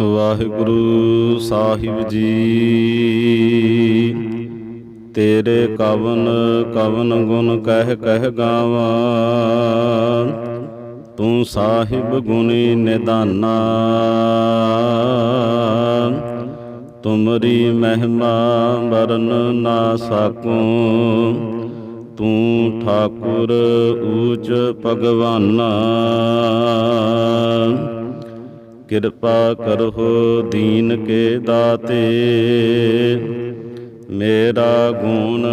ਵਾਹਿਗੁਰੂ ਸਾਹਿਬ ਜੀ। ਤੇਰੇ ਕਵਨ ਕਵਨ ਗੁਣ ਕਹਿ ਕਹਿ ਗਾਵਾਂ। ਤੂੰ ਸਾਹਿਬ ਗੁਣੀ ਨਿਦਾਨਾ। ਤੁਮਰੀ ਮਹਿਮਾ ਵਰਨ ਨਾ ਸਕੂੰ। ਤੂੰ ਠਾਕੁਰ ਊਚ ਭਗਵਾਨਾ। ਕਿਰਪਾ ਕਰੋ ਦੀਨ ਕੇ ਦਾਤੇ। ਮੇਰਾ ਗੁਣ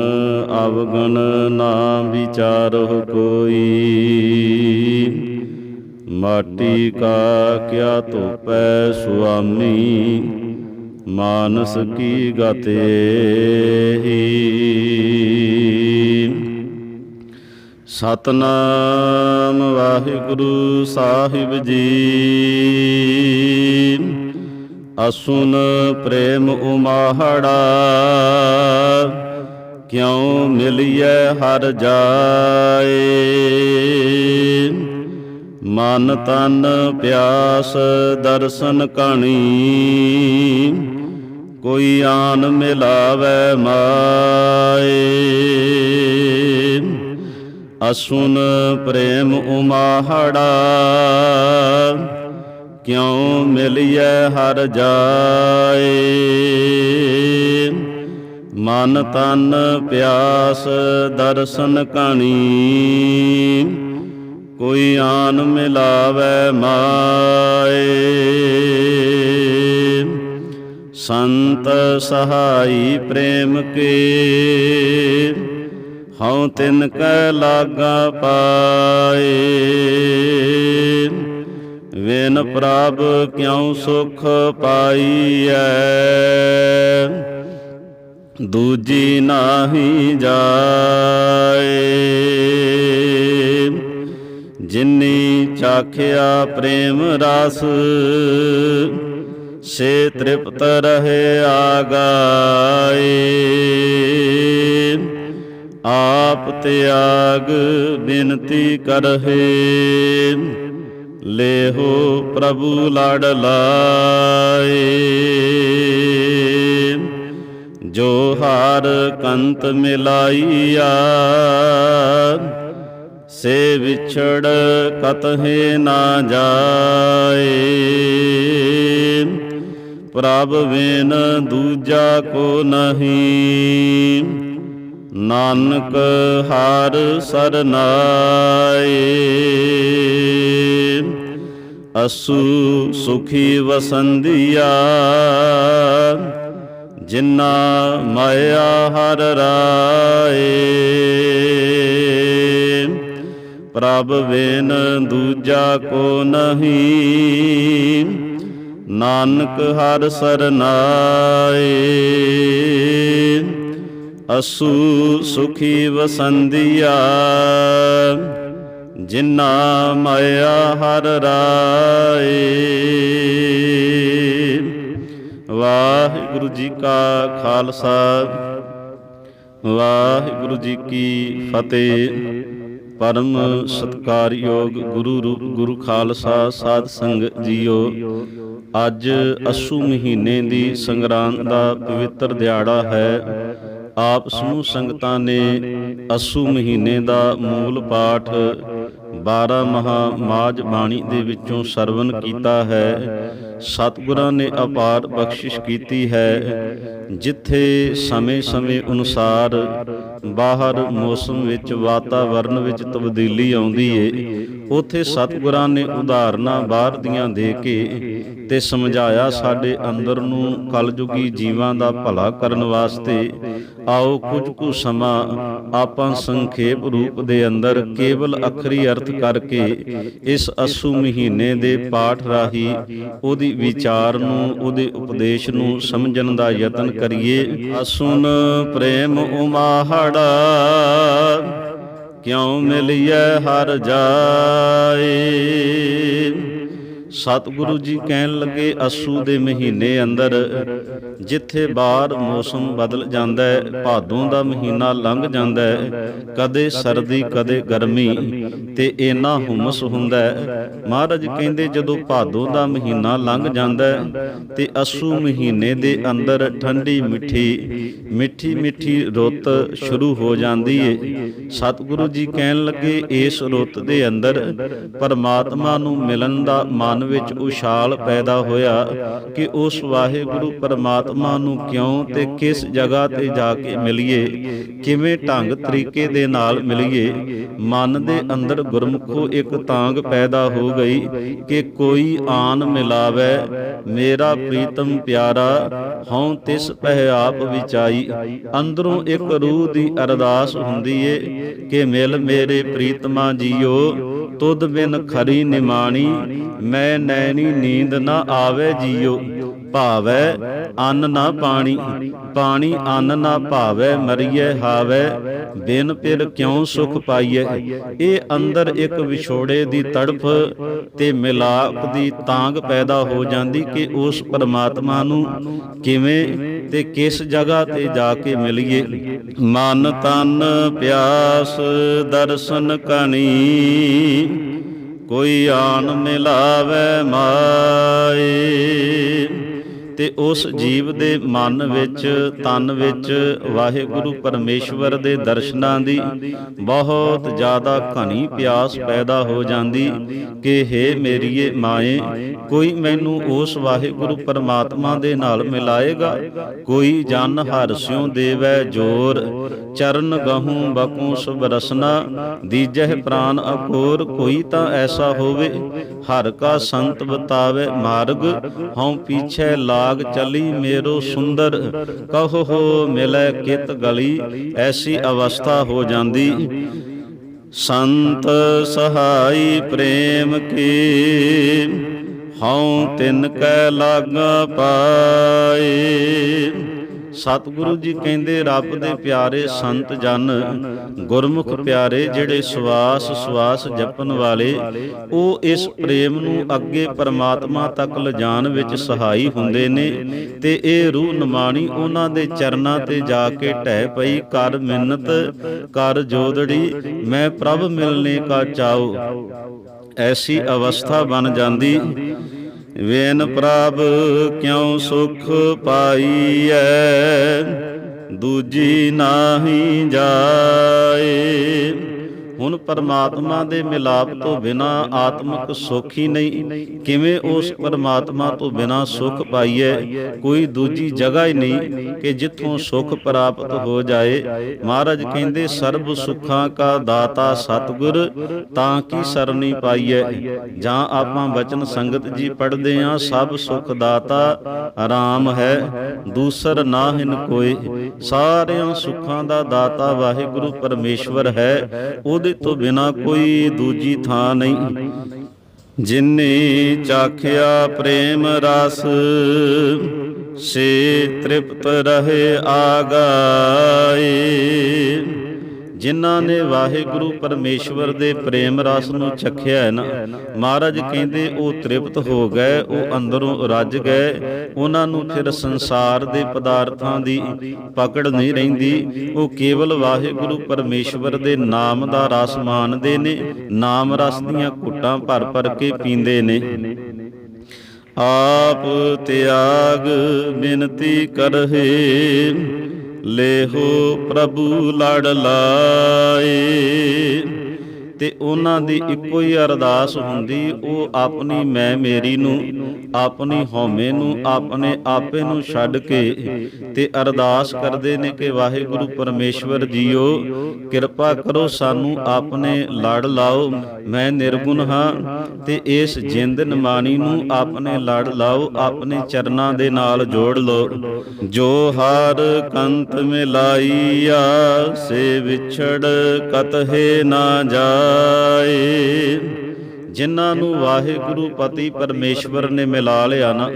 ਅਵਗਣ ਨਾ ਵਿਚਾਰੋ ਕੋਈ। ਮਾਟੀ ਕਾ ਕਿਆ ਧੋਪੈ ਸੁਆਮੀ, ਮਾਨਸ ਕੀ ਗਤੇ ਸਤਨਾਮ ਵਾਹਿਗੁਰੂ ਸਾਹਿਬ ਜੀ। ਅਸੁਨ ਪ੍ਰੇਮ ਉਮਾਹੜਾ, ਕਿਉ ਮਿਲਿਐ ਹਰ ਜਾਏ? ਮਨ ਤਨ ਪਿਆਸ ਦਰਸ਼ਨ ਕਣੀ, ਕੋਈ ਆਨ ਮਿਲਾਵੇ ਮਾਏ। ਅਸੁਨ ਪ੍ਰੇਮ ਉਮਾਹੜਾ, ਕਿਉ ਮਿਲਿਐ ਹਰ ਜਾਏ? ਮਨ ਤਨ ਪਿਆਸ ਦਰਸ਼ਨ ਕਣੀ, ਕੋਈ ਆਨ ਮਿਲਾਵੇ ਮਾਏ? ਸੰਤ ਸਹਾਈ ਪ੍ਰੇਮ ਕੇ ਹਉ ਤਿਨ ਕੈ ਲਾਗਾ ਪਾਏ। ਵੇਨ ਪ੍ਰਭ ਕਿਉ ਸੁਖ ਪਾਈਐ। ਦੂਜੀ ਨਾਹੀ ਜਾਏ। ਜਿਨੀ ਚਾਖਿਆ ਪ੍ਰੇਮ ਰਸ, ਸੇ ਤ੍ਰਿਪਤ ਰਹੇ ਆਗਾਏ। ਆਪ ਤਿਆਗ ਬਿਨਤੀ ਕਰਹਿ। ਲੇਹੋ ਪ੍ਰਭੂ ਲੜ ਲਾਏ। ਜੋ ਹਾਰ ਕੰਤ ਮਿਲਾਈਆ, ਸੇ ਵਿਛੜ ਕਤਹੇ ਨਾ ਜਾਏ। ਪ੍ਰਭ ਵੇਨ ਦੂਜਾ ਕੋ ਨਹੀਂ। ਨਾਨਕ ਹਾਰ ਸਰਨਾਏ। ਅਸੂ ਸੁਖੀ ਵਸੰਦੀਆ, ਜਿਨਾ ਮਾਇਆ ਹਰ ਰਾਏ। ਪ੍ਰਭ ਵੇਨ ਦੂਜਾ ਕੋ ਨਹੀਂ, ਨਾਨਕ ਹਰ ਸਰਨਾਏ। ਅਸੂ ਸੁਖੀ ਵਸੰਦੀਆ, ਜਿਨਾ ਮਾਇਆ ਹਰ ਰਾਏ। ਵਾਹਿਗੁਰੂ ਜੀ ਕਾ ਖਾਲਸਾ, ਵਾਹਿਗੁਰੂ ਜੀ ਕੀ ਫਤਿਹ। ਪਰਮ ਸਤਕਾਰਯੋਗ ਗੁਰੂ ਰੂਪ, ਗੁਰੂ ਖਾਲਸਾ ਸਾਧ ਸੰਗਤ ਜੀਓ, ਅੱਜ ਅਸੂ ਮਹੀਨੇ ਦੀ ਸੰਗਰਾਂਦ ਦਾ ਪਵਿੱਤਰ ਦਿਹਾੜਾ ਹੈ। ਆਪ ਸਮੂਹ ਸੰਗਤਾਂ ਨੇ ਅਸੂ ਮਹੀਨੇ ਦਾ ਮੂਲ ਪਾਠ 12 ਮਹਾ ਮਾਜ ਬਾਣੀ ਦੇ ਵਿੱਚੋਂ ਸਰਵਨ ਕੀਤਾ ਹੈ। ਸਤਿਗੁਰਾਂ ਨੇ ਅਪਾਰ ਬਖਸ਼ਿਸ਼ ਕੀਤੀ ਹੈ। ਜਿੱਥੇ ਸਮੇਂ-ਸਮੇਂ ਅਨੁਸਾਰ ਬਾਹਰ ਮੌਸਮ ਵਿੱਚ ਵਾਤਾਵਰਣ ਵਿੱਚ ਤਬਦੀਲੀ ਆਉਂਦੀ ਏ। ਉਥੇ ਸਤਿਗੁਰਾਂ ਨੇ ਉਦਾਹਰਨਾਂ ਬਾਹਰ ਦੀਆਂ ਦੇ ਕੇ ਤੇ ਸਮਝਾਇਆ, ਸਾਡੇ ਅੰਦਰ ਨੂੰ ਕਲਯੁਗੀ ਜੀਵਾਂ ਦਾ ਭਲਾ ਕਰਨ ਵਾਸਤੇ ਆਓ ਕੁਝ ਕੁ ਸਮਾਂ ਆਪਾਂ ਸੰਖੇਪ ਰੂਪ ਦੇ ਅੰਦਰ ਕੇਵਲ ਅਖਰੀ ਅਰਥ ਕਰਕੇ ਇਸ ਅਸੂ ਮਹੀਨੇ ਦੇ ਪਾਠ ਰਾਹੀਂ ਉਹਦੀ ਵਿਚਾਰ ਨੂੰ, ਉਹਦੇ ਉਪਦੇਸ਼ ਨੂੰ ਸਮਝਣ ਦਾ ਯਤਨ ਕਰੀਏ। ਅਸੁਨ ਪ੍ਰੇਮ ਉਮਾਹੜਾ ਕਿਉ ਮਿਲਿਐ ਹਰ ਜਾਏ? ਸਤਿਗੁਰੂ ਜੀ ਕਹਿਣ ਲੱਗੇ ਅਸੂ ਦੇ ਮਹੀਨੇ ਅੰਦਰ ਜਿੱਥੇ ਬਾਹਰ ਮੌਸਮ ਬਦਲ ਜਾਂਦਾ ਹੈ, ਭਾਦੋਂ ਦਾ ਮਹੀਨਾ ਲੰਘ ਜਾਂਦਾ ਹੈ, ਕਦੇ ਸਰਦੀ, ਕਦੇ ਗਰਮੀ, ਤੇ ਇੰਨਾ ਹੁਮਸ ਹੁੰਦਾ ਹੈ। ਮਹਾਰਾਜ ਕਹਿੰਦੇ ਜਦੋਂ ਭਾਦੋਂ ਦਾ ਮਹੀਨਾ ਲੰਘ ਜਾਂਦਾ ਹੈ, ਤੇ ਅਸੂ ਮਹੀਨੇ ਦੇ ਅੰਦਰ ਠੰਡੀ ਮਿੱਠੀ ਮਿੱਠੀ ਮਿੱਠੀ ਰੁੱਤ ਸ਼ੁਰੂ ਹੋ ਜਾਂਦੀ ਏ। ਸਤਿਗੁਰੂ ਜੀ ਕਹਿਣ ਲੱਗੇ, ਇਸ ਰੁੱਤ ਦੇ ਅੰਦਰ ਪਰਮਾਤਮਾ ਨੂੰ ਮਿਲਣ ਦਾ ਮਨ ਵਿੱਚ ਉਛਾਲ ਪੈਦਾ ਹੋਇਆ ਕਿ ਉਸ ਵਾਹਿਗੁਰੂ ਪਰਮਾਤਮਾ ਨੂੰ ਕਿਉਂ ਤੇ ਕਿਸ ਜਗ੍ਹਾ ਤੇ ਜਾ ਕੇ ਮਿਲੀਏ? ਕਿਵੇਂ ਢੰਗ ਤਰੀਕੇ ਦੇ ਨਾਲ ਮਿਲੀਏ? ਮਨ ਦੇ ਅੰਦਰ ਗੁਰਮੁਖੋ ਇੱਕ ਤਾਂਗ ਪੈਦਾ ਹੋ ਗਈ ਕਿ ਕੋਈ ਆਨ ਮਿਲਾਵੇ, ਮੇਰਾ ਪ੍ਰੀਤਮ ਪਿਆਰਾ, ਹਉ ਤਿਸ ਪਹਿ ਆਪ ਵਿਚਾਈ। ਅੰਦਰੋਂ ਇੱਕ ਰੂਹ ਦੀ ਅਰਦਾਸ ਹੁੰਦੀ ਏ ਕਿ ਮਿਲ ਮੇਰੇ ਪ੍ਰੀਤਮਾ ਜੀਓ, ਤੁਧ ਬਿਨ ਖਰੀ ਨਿਮਾਣੀ, ਮੈਂ ਨੈਣੀ ਨੀਂਦ ਨਾ ਆਵੇ ਜੀਓ। ਭਾਵੈ, ਅੰਨ ਨਾ ਪਾਣੀ। ਪਾਣੀ ਅੰਨ ਨਾ ਭਾਵੈ ਮਰੀਏ ਹਾਵੈ। ਬਿਨ ਪਿਰ ਕਿਉ ਸੁਖ ਪਾਈਐ? ਇਹ ਅੰਦਰ ਇੱਕ ਵਿਛੋੜੇ ਦੀ ਤੜਫ ਤੇ ਮਿਲਾਪ ਦੀ ਤਾਂਗ ਪੈਦਾ ਹੋ ਜਾਂਦੀ ਕਿ ਉਸ ਪਰਮਾਤਮਾ ਨੂੰ ਕਿਵੇਂ ਤੇ ਕਿਸ ਜਗ੍ਹਾ ਤੇ ਜਾ ਕੇ ਮਿਲੀਏ। ਮਨ ਤਨ ਪਿਆਸ ਦਰਸ਼ਨ ਕਣੀ, ਕੋਈ ਆਨ ਮਿਲਾਵੇ ਮਾਏ। ਤੇ ਉਸ ਜੀਵ ਦੇ ਮਨ ਵਿੱਚ ਤਨ ਵਿੱਚ ਵਾਹਿਗੁਰੂ ਪਰਮੇਸ਼ਵਰ ਦੇ ਦਰਸ਼ਨਾਂ ਦੀ ਬਹੁਤ ਜ਼ਿਆਦਾ ਘਣੀ ਪਿਆਸ ਪੈਦਾ ਹੋ ਜਾਂਦੀ ਕਿ हे ਮੇਰੀਏ ਮਾਏ ਕੋਈ ਮੈਨੂੰ ਉਸ ਵਾਹਿਗੁਰੂ ਪਰਮਾਤਮਾ ਦੇ ਨਾਲ ਮਿਲਾਏਗਾ। ਕੋਈ ਜਨ ਹਰਸਿਉ ਦੇਵੈ ਜੋਰ ਚਰਨ ਗਹੂੰ ਬਕੂ ਸੁਭ ਰਸਨਾ ਦੀਜਹਿ ਪ੍ਰਾਨ ਅਕੋਰ ਕੋਈ ਤਾਂ ਐਸਾ ਹੋਵੇ ਹਰ ਕਾ ਸੰਤ ਬਤਾਵੇ ਮਾਰਗ ਹਉ ਪੀਛੇ ਲਾਗ ਚਲੀ ਮੇਰੋ ਸੁੰਦਰ, ਕਹੋ ਹੋ ਮਿਲੈ ਕਿਤ ਗਲੀ, ਐਸੀ ਅਵਸਥਾ ਹੋ ਜਾਂਦੀ। ਸੰਤ ਸਹਾਈ ਪ੍ਰੇਮ ਕੀ, ਹਉ ਤਿਨ ਕੈ ਲਾਗਾ ਪਾਏ। ਸਤਿਗੁਰੂ ਜੀ ਕਹਿੰਦੇ, ਰੱਬ ਦੇ ਪਿਆਰੇ ਸੰਤ ਜਨ, ਗੁਰਮੁਖ ਪਿਆਰੇ ਜਿਹੜੇ ਸਵਾਸ ਸਵਾਸ ਜਪਣ ਵਾਲੇ, ਉਹ ਇਸ ਪ੍ਰੇਮ ਨੂੰ ਅੱਗੇ ਪਰਮਾਤਮਾ ਤੱਕ ਲਿਜਾਣ ਵਿੱਚ ਸਹਾਈ ਹੁੰਦੇ ਨੇ ਤੇ ਇਹ ਰੂਹ ਨਿਮਾਣੀ ਉਹਨਾਂ ਦੇ ਚਰਨਾਂ ਤੇ ਜਾ ਕੇ ਢਹਿ ਪਈ, ਕਰ ਮਿੰਨਤ, ਕਰ ਜੋਦੜੀ ਮੈਂ ਪ੍ਰਭ ਮਿਲਨੇ ਕਾ ਚਾਉ। ਐਸੀ ਅਵਸਥਾ ਬਣ ਜਾਂਦੀ। ਵੇਨ ਪ੍ਰਭ ਕਿਉ ਸੁਖ ਪਾਈਐ? ਦੂਜੀ ਨਾਹੀ ਜਾਏ। ਹੁਣ ਪਰਮਾਤਮਾ ਦੇ ਮਿਲਾਪ ਤੋਂ ਬਿਨਾ ਆਤਮਿਕ ਸੁਖ ਹੀ ਨਹੀਂ। ਕਿਵੇਂ ਉਸ ਪਰਮਾਤਮਾ ਤੋਂ ਬਿਨਾ ਸੁਖ ਪਾਈਏ? ਕੋਈ ਦੂਜੀ ਜਗ੍ਹਾ ਹੀ ਨਹੀਂ ਕਿ ਜਿੱਥੋਂ ਸੁਖ ਪ੍ਰਾਪਤ ਹੋ ਜਾਏ। ਮਹਾਰਾਜ ਕਹਿੰਦੇ, ਸਰਬ ਸੁੱਖਾਂ ਕਾ ਦਾਤਾ ਸਤਿਗੁਰ, ਤਾਂ ਕੀ ਸਰਨੀ ਪਾਈਏ? ਜਾਂ ਆਪਾਂ ਬਚਨ ਸੰਗਤ ਜੀ ਪੜਦੇ ਆਂ ਸਭ ਸੁਖ ਦਾਤਾ ਆਰਾਮ ਹੈ, ਦੂਸਰ ਨਾਹਿਨ ਕੋਏ ਸਾਰਿਆਂ ਸੁੱਖਾਂ ਦਾ ਦਾਤਾ ਵਾਹਿਗੁਰੂ ਪਰਮੇਸ਼ਵਰ ਹੈ। ਉਹਦੇ ਤੋਂ ਬਿਨਾ ਕੋਈ ਦੂਜੀ ਥਾਂ ਨਹੀਂ। ਜਿਨੇ ਚਾਖਿਆ ਪ੍ਰੇਮ ਰਸ ਸੇ ਤ੍ਰਿਪਤ ਰਹੇ ਆਗਾਏ। ਜਿਨ੍ਹਾਂ ਨੇ ਵਾਹਿਗੁਰੂ ਪਰਮੇਸ਼ਵਰ ਦੇ ਪ੍ਰੇਮ ਰਸ ਨੂੰ ਚਖਿਆ ਹੈ ਨਾ। ਮਹਾਰਾਜ ਕਹਿੰਦੇ ਉਹ ਤ੍ਰਿਪਤ ਹੋ ਗਏ ਉਹ ਅੰਦਰੋਂ ਰੱਜ ਗਏ। ਉਹਨਾਂ ਨੂੰ ਫਿਰ ਸੰਸਾਰ ਦੇ ਪਦਾਰਥਾਂ ਦੀ ਪਕੜ ਨਹੀਂ ਰਹਿੰਦੀ। ਉਹ ਕੇਵਲ ਵਾਹਿਗੁਰੂ ਪਰਮੇਸ਼ਵਰ ਦੇ ਨਾਮ ਦਾ ਰਸ ਮਾਣਦੇ ਨੇ। ਨਾਮ ਰਸ ਦੀਆਂ ਘੁੱਟਾਂ ਭਰ ਭਰ ਕੇ ਪੀਂਦੇ ਨੇ। ਆਪ ਤਿਆਗ ਬਿਨਤੀ ਕਰਹਿ। ਲੇਹੋ ਪ੍ਰਭੂ ਲੜ ਲਾਏ। ਤੇ ਉਹਨਾਂ ਦੀ ਇੱਕੋ ਹੀ ਅਰਦਾਸ ਹੁੰਦੀ ਉਹ ਆਪਣੀ ਮੈਂ ਮੇਰੀ ਨੂੰ ਆਪਣੀ ਹਉਮੈ ਨੂੰ ਆਪਣੇ ਆਪੇ ਨੂੰ ਛੱਡ ਕੇ ਤੇ ਅਰਦਾਸ ਕਰਦੇ ਨੇ ਕਿ ਵਾਹਿਗੁਰੂ ਪਰਮੇਸ਼ਵਰ ਜੀਓ ਕਿਰਪਾ ਕਰੋ ਸਾਨੂੰ ਆਪਣੇ ਲੜ ਲਾਓ ਮੈਂ ਨਿਰਗੁਣ ਹਾਂ ਤੇ ਇਸ ਜਿੰਦ ਨਿਮਾਣੀ ਨੂੰ ਆਪਣੇ ਲੜ ਲਾਓ ਆਪਣੇ ਚਰਨਾਂ ਦੇ ਨਾਲ ਜੋੜ ਲਓ। ਜੋ ਹਰ ਕੰਤ ਮਿਲਾਈਆ ਸੇ ਵਿਛੜ ਕਤਹੇ ਨਾ ਜਾਏ। ਜਿਨ੍ਹਾਂ ਨੂੰ ਵਾਹਿਗੁਰੂ ਪਤੀ ਪਰਮੇਸ਼ਵਰ ਨੇ ਮਿਲਾ ਲਿਆ ਨਾ,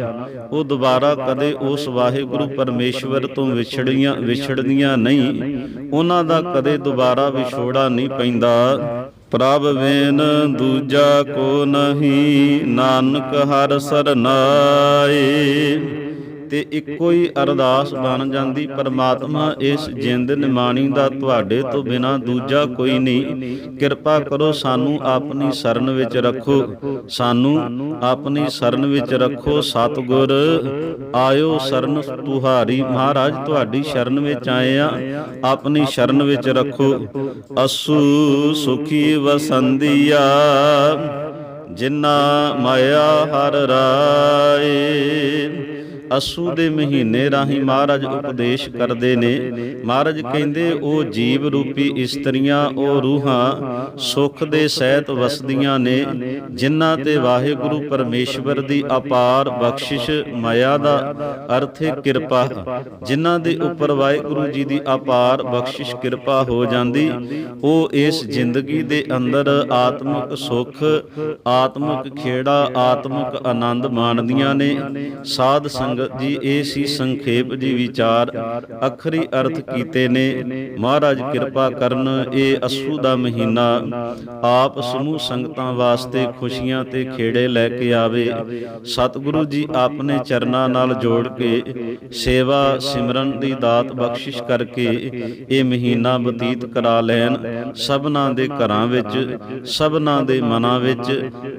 ਉਹ ਦੁਬਾਰਾ ਕਦੇ ਉਸ ਵਾਹਿਗੁਰੂ ਪਰਮੇਸ਼ਵਰ ਤੋਂ ਵਿਛੜੀਆਂ ਵਿਛੜਦੀਆਂ ਨਹੀਂ। ਉਹਨਾਂ ਦਾ ਕਦੇ ਦੁਬਾਰਾ ਵਿਛੋੜਾ ਨਹੀਂ ਪੈਂਦਾ। ਪ੍ਰਭ ਵੇਨ ਦੂਜਾ ਕੋ ਨਹੀਂ, ਨਾਨਕ ਹਰ ਸਰਨਾਏ ਤੇ ਇੱਕੋ ਹੀ ਅਰਦਾਸ ਬਣ ਜਾਂਦੀ, ਪਰਮਾਤਮਾ ਇਸ ਜਿੰਦ ਨਿਮਾਣੀ ਦਾ ਤੁਹਾਡੇ ਤੋਂ ਬਿਨਾ ਦੂਜਾ ਕੋਈ ਨਹੀਂ। ਕਿਰਪਾ ਕਰੋ ਸਾਨੂੰ ਆਪਣੀ ਸ਼ਰਨ ਵਿੱਚ ਰੱਖੋ। ਸਾਨੂੰ ਆਪਣੀ ਸ਼ਰਨ ਵਿੱਚ ਰੱਖੋ, ਸਤਿਗੁਰ। ਆਇਓ ਸ਼ਰਨ ਤੁਹਾਰੀ ਮਹਾਰਾਜ ਤੁਹਾਡੀ ਸ਼ਰਨ ਵਿੱਚ ਆਏ ਆ। ਆਪਣੀ ਸ਼ਰਨ ਵਿੱਚ ਰੱਖੋ। ਅਸੂ ਸੁਖੀ ਵਸੰਦੀਆ, ਜਿਨਾ ਮਾਇਆ ਹਰ ਰਾਏ। ਅਸੂ ਦੇ ਮਹੀਨੇ ਰਾਹੀਂ ਮਹਾਰਾਜ ਉਪਦੇਸ਼ ਕਰਦੇ ਨੇ। ਮਹਾਰਾਜ ਕਹਿੰਦੇ, ਉਹ ਜੀਵ ਰੂਪੀ ਇਸਤਰੀਆਂ, ਉਹ ਰੂਹਾਂ ਸੁਖ ਦੇ ਸਹਿਤ ਵਸਦੀਆਂ ਨੇ, ਜਿਨ੍ਹਾਂ ਤੇ ਵਾਹਿਗੁਰੂ ਪਰਮੇਸ਼ਵਰ ਦੀ ਅਪਾਰ ਬਖਸ਼ਿਸ਼ ਮਾਇਆ ਦਾ ਅਰਥ ਹੈ ਕਿਰਪਾ, ਜਿਨ੍ਹਾਂ ਦੇ ਉੱਪਰ ਵਾਹਿਗੁਰੂ ਜੀ ਦੀ ਅਪਾਰ ਬਖਸ਼ਿਸ਼ ਕਿਰਪਾ ਹੋ ਜਾਂਦੀ, ਉਹ ਇਸ ਜ਼ਿੰਦਗੀ ਦੇ ਅੰਦਰ ਆਤਮਿਕ ਸੁਖ, ਆਤਮਿਕ ਖੇੜਾ, ਆਤਮਿਕ ਆਨੰਦ ਮਾਣਦੀਆਂ ਨੇ। ਸਾਧ ਸੰਗ ਸੰਗਤ ਜੀ, ਇਹ ਸੀ ਸੰਖੇਪ ਜੀ ਵਿਚਾਰ। ਅਖਰੀ ਅਰਥ ਕੀਤੇ ਨੇ, ਮਹਾਰਾਜ, ਕਿਰਪਾ ਕਰਨ, ਇਹ ਅਸੂ ਦਾ ਮਹੀਨਾ। ਆਪ ਸਮੂਹ ਸੰਗਤਾਂ ਵਾਸਤੇ ਖੁਸ਼ੀਆਂ ਤੇ ਖੇੜੇ ਲੈ ਕੇ ਆਵੇ। ਸਤਿਗੁਰੂ ਜੀ ਆਪਣੇ ਚਰਨਾਂ ਨਾਲ ਜੋੜ ਕੇ, ਸੇਵਾ ਸਿਮਰਨ ਦੀ ਦਾਤ ਬਖਸ਼ਿਸ਼ ਕਰਕੇ, ਇਹ ਮਹੀਨਾ ਬਤੀਤ ਕਰਾ ਲੈਣ। ਸਭਨਾਂ ਦੇ ਘਰਾਂ ਵਿੱਚ, ਸਭਨਾਂ ਦੇ ਮਨਾਂ ਵਿੱਚ,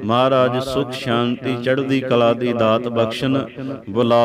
ਮਹਾਰਾਜ ਸੁਖ ਸ਼ਾਂਤੀ ਚੜ੍ਹਦੀ ਕਲਾ ਦੀ ਦਾਤ ਬਖਸ਼ਣ ਬੁਲਾ